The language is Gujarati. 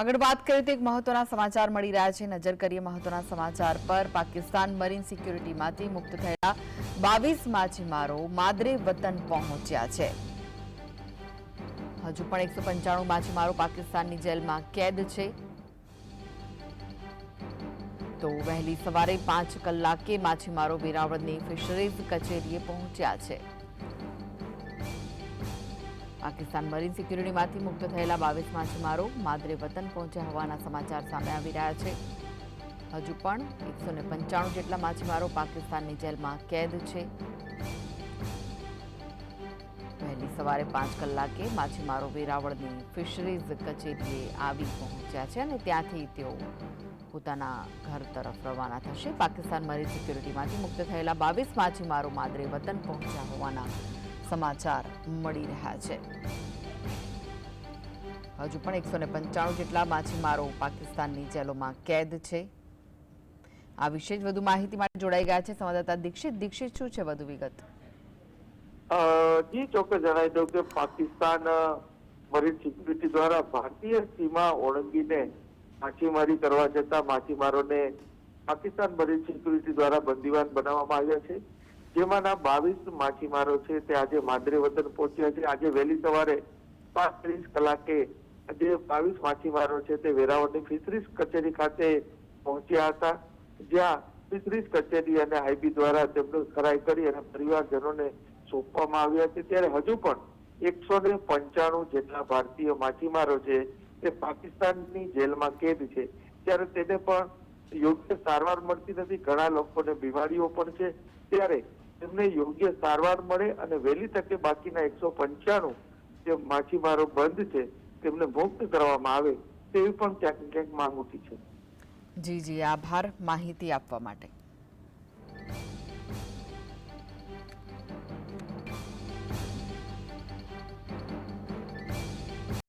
આગળ વાત કરીએ તો એક મહત્વના સમાચાર મળી રહ્યા છે. નજર કરીએ મહત્વના સમાચાર પર. પાકિસ્તાન મરીન સિક્યુરિટીમાંથી મુક્ત થયેલા બાવીસ માછીમારો માદરે વતન પહોંચ્યા છે. હજુ પણ એકસો પંચાણું માછીમારો પાકિસ્તાનની જેલમાં કેદ છે. તો વહેલી સવારે પાંચ કલાકે માછીમારો વેરાવળની ફિશરીઝ કચેરીએ પહોંચ્યા છે. પાકિસ્તાન મરીન સિક્યુરિટીમાંથી મુક્ત થયેલા બાવીસ માછીમારો માદરે વતન પહોંચ્યા હોવાના સમાચાર સામે આવી રહ્યા છે. હજુ પણ એકસો પંચાણું જેટલા માછીમારો પાકિસ્તાનની જેલમાં કેદ છે. વહેલી સવારે પાંચ કલાકે માછીમારો વેરાવળની ફિશરીઝ કચેરીએ આવી પહોંચ્યા છે અને ત્યાંથી તેઓ પોતાના ઘર તરફ રવાના થશે. પાકિસ્તાન મરીન સિક્યુરિટીમાંથી મુક્ત થયેલા બાવીસ માછીમારો માદરે વતન પહોંચ્યા હોવાના સમાચાર મળી રહ્યા છે. હજુ પણ એકસો ને પંચાણું જેટલા માછીમારો પાકિસ્તાનની જેલોમાં કેદ છે. આ વિશે જ વધુ માહિતી માટે જોડાઈ ગયા છે સંવાદદાતા દીક્ષિત. દીક્ષિત, શું છે વધુ વિગત? જી, ચોક્કસ જણાવી દઉં કે પાકિસ્તાન મરીન સિક્યુરિટી દ્વારા ભારતીય સીમા ઓળંગીને માછીમારી કરવા જતા માછીમારોને પાકિસ્તાન મરીન સિક્યુરિટી દ્વારા બંદીવાન બનાવવામાં આવ્યા છે. જેમાંના બાવીસ માછીમારો છે તે આજે માદરે વતન પહોંચ્યા છે. આજે વહેલી સવારે પાંચ ત્રીસ કલાકે જે બાવીસ માછીમારો છે તે વેરાવળની ફિશરીઝ કચેરી ખાતે પહોંચ્યા હતા. જ્યાં ફિશરીઝ કચેરી અને આઈબી દ્વારા તેમનું ખરાઈ કરી અને પરિવારજનોને સોંપવામાં આવ્યા છે. ત્યારે હજુ પણ એકસો ને પંચાણું જેટલા ભારતીય માછીમારો છે તે પાકિસ્તાનની જેલમાં કેદ છે. ત્યારે તેને પણ યોગ્ય સારવાર મળતી નથી. ઘણા લોકોને બીમારીઓ પણ છે. ત્યારે તેમને યોગ્ય સારવાર મળે અને વહેલી તકે બાકીના એકસો પંચાણું જે માછીમારો બંધ છે, તેમને મુક્ત કરવામાં આવે તેવી પણ ક્યાંક ક્યાંક માંગ ઉઠી છે. જી જી. આભાર માહિતી આપવા માટે.